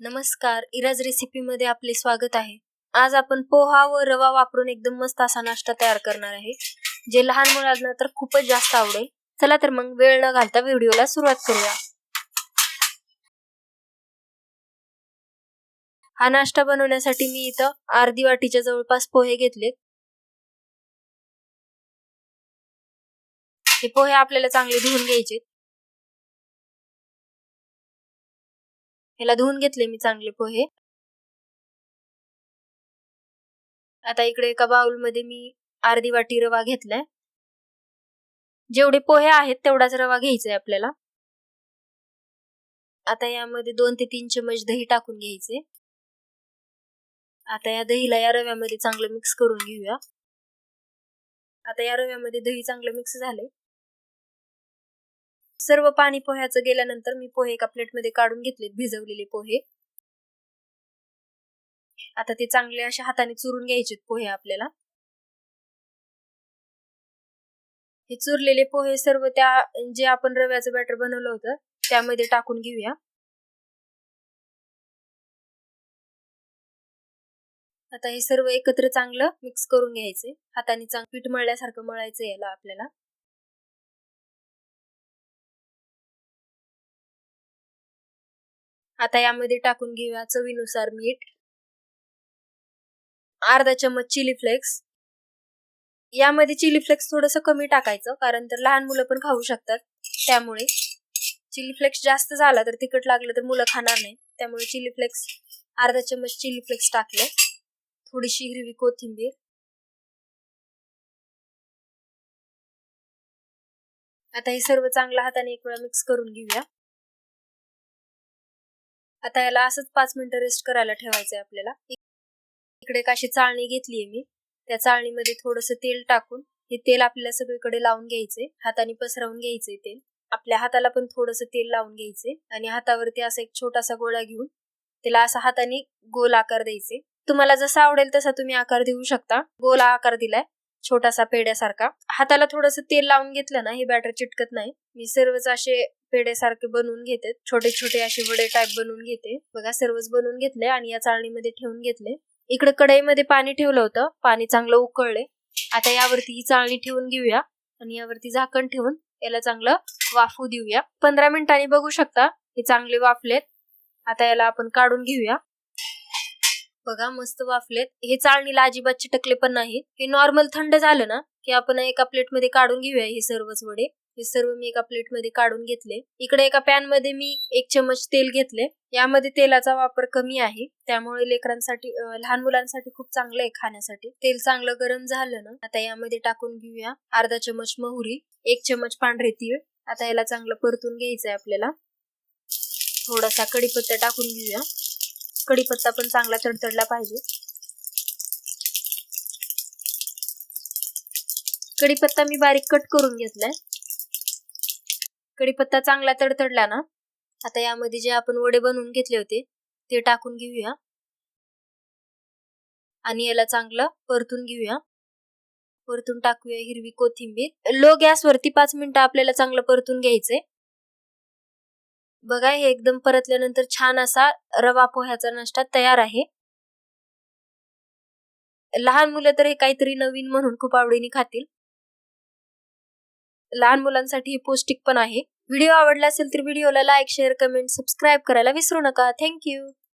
नमस्कार Ira's recipe मध्ये आपले स्वागत आहे. आज आपण पोहा व रवा वापरून एकदम मस्त असा नाश्ता तयार करणार आहे जे लहान मुलांना तर खूपच जास्त आवडेल. चला तर मग वेळ न घालता व्हिडिओला सुरुवात करूया. हा नाश्ता बनवण्यासाठी मी इथं अर्धी वाटीच्या जवळपास पोहे घेतलेत. हे पोहे आपल्याला चांगले धुवून घ्यायचे ह्याला धुवून घेतले मी चांगले पोहे. आता इकडे एका बाउलमध्ये मी अर्धी वाटी रवा घेतलाय. जेवढे पोहे आहेत तेवढाच रवा घ्यायचा आहे आपल्याला. आता यामध्ये दोन ते तीन चमच दही टाकून घ्यायचे आता या दहीला या रव्यामध्ये चांगलं मिक्स करून घेऊया. आता या रव्यामध्ये दही चांगलं मिक्स झाले सर्व पाणी पोह्याचं गेल्यानंतर मी पोहे एका प्लेटमध्ये काढून घेतलेत भिजवलेले पोहे. आता ते चांगले अशा हाताने चुरून घ्यायचे पोहे आपल्याला. हे चुरलेले पोहे सर्व त्या जे आपण रव्याचं बॅटर बनवलं होतं त्यामध्ये टाकून घेऊया. आता हे सर्व एकत्र चांगलं मिक्स करून घ्यायचे. हाताने चांग पीठ मळल्यासारखं मळायचं याला आपल्याला. आता यामध्ये टाकून घेऊया चवीनुसार मीठ. अर्धा चम्मच चिली फ्लेक्स. यामध्ये चिली फ्लेक्स थोडस कमी टाकायचं कारण तर लहान मुलं पण खाऊ शकतात. त्यामुळे चिली फ्लेक्स जास्त झाला तर तिखट लागलं तर मुलं खाणार नाही. त्यामुळे चिली फ्लेक्स अर्धा चम्मच चिली फ्लेक्स टाकले. थोडीशी हिरवी कोथिंबीर. आता हे सर्व चांगल्या हाताने एक वेळा मिक्स करून घेऊया. आता याला असंच पाच मिनिटं रेस्ट करायला ठेवायचंय आपल्याला. इकडे अशी चाळणी घेतलीये मी. त्या चाळणीमध्ये थोडस तेल टाकून हे तेल आपल्याला सगळीकडे लावून घ्यायचे हाताने पसरवून घ्यायचे तेल. आपल्या हाताला पण थोडस तेल लावून घ्यायचे आणि हातावरती असा एक छोटासा गोळा घेऊन त्याला असा हाताने गोल आकार द्यायचे तुम्हाला जसा आवडेल तसा तुम्ही आकार देऊ शकता. गोल आकार दिलाय छोटासा पेड्यासारखा. हाताला थोडस तेल लावून घेतलं ना हे बॅटर चिटकत नाही. मी सर्वच असे पेड्यासारखे बनवून घेते छोटे छोटे असे वडे टाईप बनवून घेते. बघा सर्वच बनवून घेतले आणि या चाळणीमध्ये ठेवून घेतले. इकडे कढईमध्ये पाणी ठेवलं होतं. पाणी चांगलं उकळले. आता यावरती ही चाळणी ठेवून घेऊया आणि यावरती झाकण ठेवून याला चांगलं वाफू देऊया. पंधरा मिनिटांनी बघू शकता हे चांगले वाफलेत. आता याला आपण काढून घेऊया. बघा मस्त वाफलेत. हे चाळणीला अजिबात चिटकले पण नाही हे नॉर्मल थंड झालं ना की आपण एका प्लेटमध्ये काढून घेऊया हे सर्वच वडे. हे सर्व मी एका प्लेटमध्ये काढून घेतले. इकडे एका पॅनमध्ये मी एक चमच तेल घेतले. यामध्ये तेलाचा वापर कमी आहे. त्यामुळे लेकरांसाठी लहान मुलांसाठी खूप चांगलं आहे खाण्यासाठी. तेल चांगलं गरम झालं ना आता यामध्ये टाकून घेऊया अर्धा चमच मोहरी एक चमच पांढरे तीळ. आता याला चांगलं परतून घ्यायचंय आपल्याला. थोडासा कडीपत्ता टाकून घेऊया. कढीपत्ता पण चांगला तडतडला पाहिजे. कढीपत्ता मी बारीक कट करून घेतलाय. कढीपत्ता चांगला तडतडला ना आता यामध्ये जे आपण वडे बनवून घेतले होते ते टाकून घेऊया. आणि याला चांगलं परतून घेऊया. परतून टाकूया हिरवी कोथिंबीर. लो गॅस वरती पाच मिनिटं आपल्याला चांगलं परतून घ्यायचंय. बघा हे एकदम परतल्यानंतर छान असा रवा पोह्याचा नाश्ता तयार आहे. लहान मुलं तर हे काहीतरी नवीन म्हणून खूप आवडीने खातील. लहान मुलांसाठी हे पौष्टिक पण आहे. व्हिडिओ आवडला असेल तर व्हिडिओला लाईक शेअर कमेंट सबस्क्राईब करायला विसरू नका. थँक्यू